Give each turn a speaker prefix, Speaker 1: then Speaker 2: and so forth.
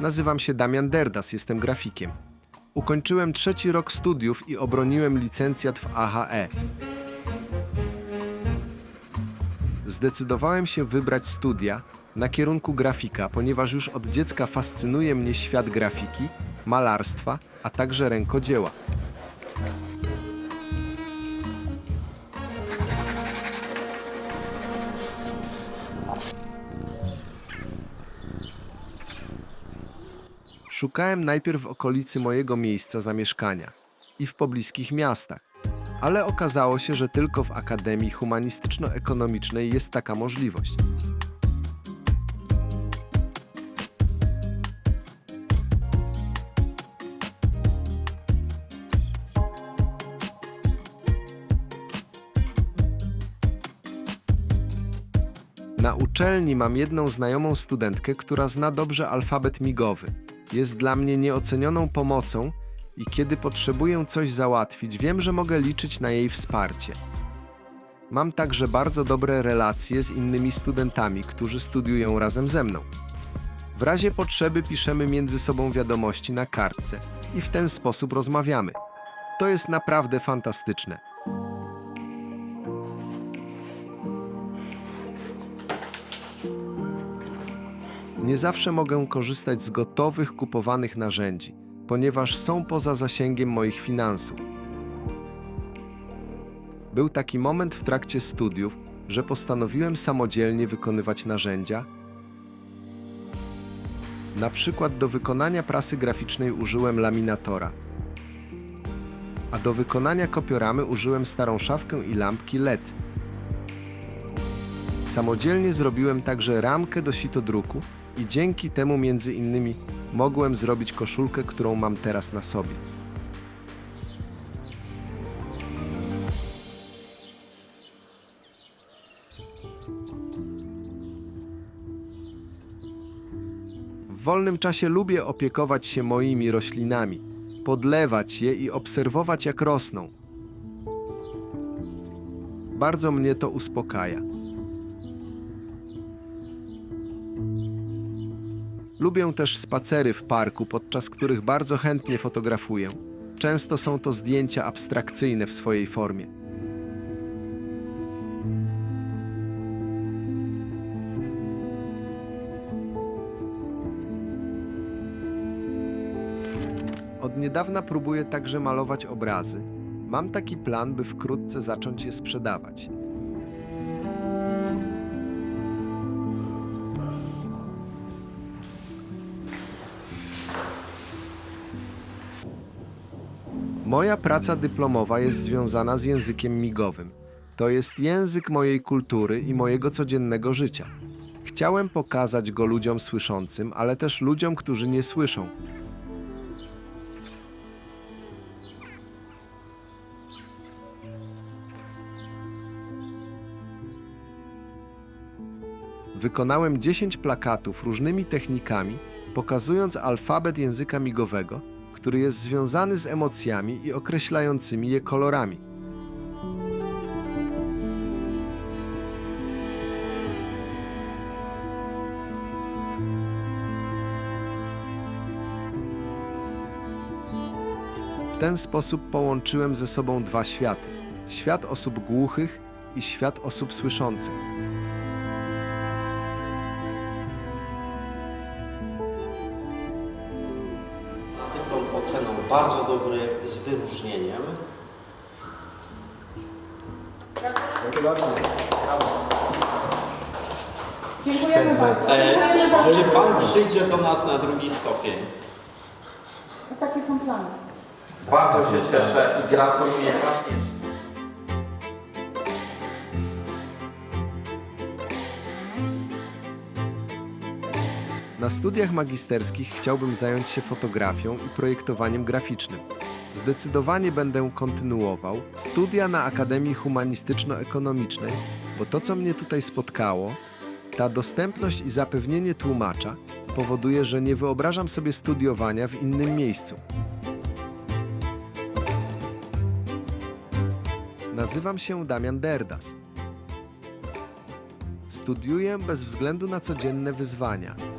Speaker 1: Nazywam się Damian Derdas, jestem grafikiem. Ukończyłem trzeci rok studiów i obroniłem licencjat w AHE. Zdecydowałem się wybrać studia na kierunku grafika, ponieważ już od dziecka fascynuje mnie świat grafiki, malarstwa, a także rękodzieła. Szukałem najpierw w okolicy mojego miejsca zamieszkania i w pobliskich miastach, ale okazało się, że tylko w Akademii Humanistyczno-Ekonomicznej jest taka możliwość. Na uczelni mam jedną znajomą studentkę, która zna dobrze alfabet migowy. Jest dla mnie nieocenioną pomocą i kiedy potrzebuję coś załatwić, wiem, że mogę liczyć na jej wsparcie. Mam także bardzo dobre relacje z innymi studentami, którzy studiują razem ze mną. W razie potrzeby piszemy między sobą wiadomości na kartce i w ten sposób rozmawiamy. To jest naprawdę fantastyczne. Nie zawsze mogę korzystać z gotowych, kupowanych narzędzi, ponieważ są poza zasięgiem moich finansów. Był taki moment w trakcie studiów, że postanowiłem samodzielnie wykonywać narzędzia. Na przykład do wykonania prasy graficznej użyłem laminatora, a do wykonania kopioramy użyłem starą szafkę i lampki LED. Samodzielnie zrobiłem także ramkę do sitodruku i dzięki temu między innymi mogłem zrobić koszulkę, którą mam teraz na sobie. W wolnym czasie lubię opiekować się moimi roślinami, podlewać je i obserwować jak rosną. Bardzo mnie to uspokaja. Lubię też spacery w parku, podczas których bardzo chętnie fotografuję. Często są to zdjęcia abstrakcyjne w swojej formie. Od niedawna próbuję także malować obrazy. Mam taki plan, by wkrótce zacząć je sprzedawać. Moja praca dyplomowa jest związana z językiem migowym. To jest język mojej kultury i mojego codziennego życia. Chciałem pokazać go ludziom słyszącym, ale też ludziom, którzy nie słyszą. Wykonałem 10 plakatów różnymi technikami, pokazując alfabet języka migowego, który jest związany z emocjami i określającymi je kolorami. W ten sposób połączyłem ze sobą dwa światy: świat osób głuchych i świat osób słyszących.
Speaker 2: Bardzo dobry z wyróżnieniem.
Speaker 3: Gratulacje.
Speaker 4: Dziękujemy bardzo.
Speaker 2: E,
Speaker 4: Dziękujemy bardzo.
Speaker 2: czy Pan przyjdzie do nas na drugi stopień?
Speaker 4: Takie są plany.
Speaker 2: Bardzo się cieszę i gratuluję
Speaker 1: Na studiach magisterskich chciałbym zająć się fotografią i projektowaniem graficznym. Zdecydowanie będę kontynuował studia na Akademii Humanistyczno-Ekonomicznej, bo to, co mnie tutaj spotkało, ta dostępność i zapewnienie tłumacza powoduje, że nie wyobrażam sobie studiowania w innym miejscu. Nazywam się Damian Derdas. Studiuję bez względu na codzienne wyzwania.